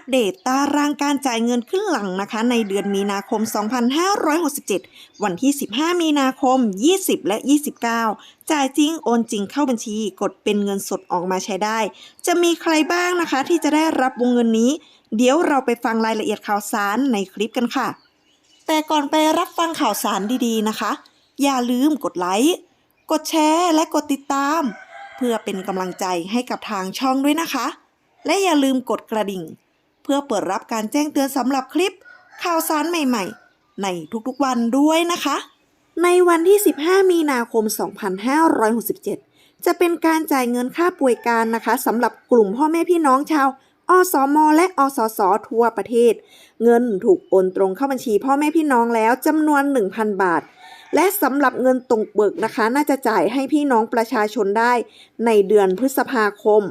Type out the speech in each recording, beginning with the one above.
ปเดตตารางการจ่ายเงินขึ้นหลังนะคะ ในเดือนมีนาคม 2567 วันที่ 15 มีนาคม 20 และ 29 จ่ายจริงโอนจริงเข้าบัญชี กดเป็นเงินสดออกมาใช้ได้ จะมีใครบ้างนะคะ ที่จะได้รับวงเงินนี้ เดี๋ยวเราไปฟังรายละเอียดข่าวสารในคลิปกันค่ะ แต่ก่อนไปรับฟังข่าวสารดีๆนะคะ อย่าลืมกดไลค์กดแชร์และกดติดตาม เพื่อเป็นกำลังใจให้กับทางช่องด้วยนะคะและอย่าลืมกดกระดิ่ง พื่อเปิดรับการแจ้งเตือนสำหรับคลิป ข่าวสารใหม่ๆ ในทุกๆวันด้วยนะคะ ในวันที่ 15 มีนาคม 2567 จะเป็นการจ่ายเงินค่าป่วยการนะคะสำหรับกลุ่มพ่อแม่พี่น้องชาวอสมและอสสทั่วประเทศ เงินถูกโอนตรงเข้าบัญชีพ่อแม่พี่น้องแล้วจำนวน 1,000 บาท และสำหรับเงินตรงเบิกนะคะ น่าจะจ่ายให้พี่น้องประชาชนได้ในเดือนพฤษภาคม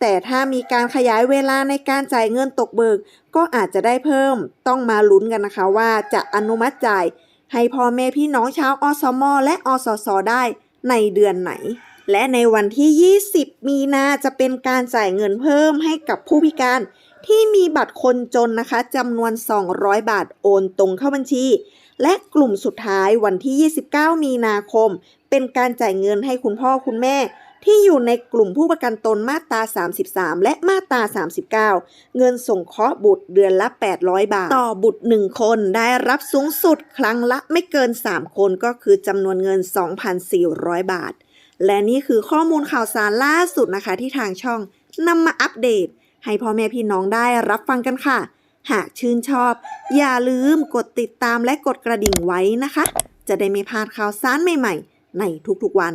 แต่ถ้ามีการขยายเวลาในการจ่ายเงินตกเบิก ก็อาจจะได้เพิ่ม ต้องมาลุ้นกันนะคะว่าจะอนุมัติจ่าย ให้พ่อแม่พี่น้องชาวอสมอและอสสได้ในเดือนไหน และในวันที่ 20 มีนาจะเป็นการจ่ายเงินเพิ่มให้กับผู้พิการ ที่มีบัตรคนจนนะคะจำนวน 200 บาทโอนตรงเข้าบัญชี และกลุ่มสุดท้ายวันที่ 29 มีนาคม เป็นการจ่ายเงินให้คุณพ่อคุณแม่ ที่อยู่ในกลุ่มผู้ประกันตนมาตรา 33 และมาตรา 39 เงินส่งเคราะห์บุตรเดือนละ 800 บาท ต่อบุตร 1 คนได้รับสูงสุดครั้งละไม่เกิน 3 คนก็คือจำนวนเงิน 2,400 บาท และนี่คือข้อมูลข่าวสารล่าสุดนะคะที่ทางช่องนำมาอัปเดต ให้พ่อแม่พี่น้องได้รับฟังกันค่ะ หากชื่นชอบ อย่าลืมกดติดตามและกดกระดิ่งไว้นะคะ จะได้ไม่พลาดข่าวสารใหม่ ๆ ในทุกๆวัน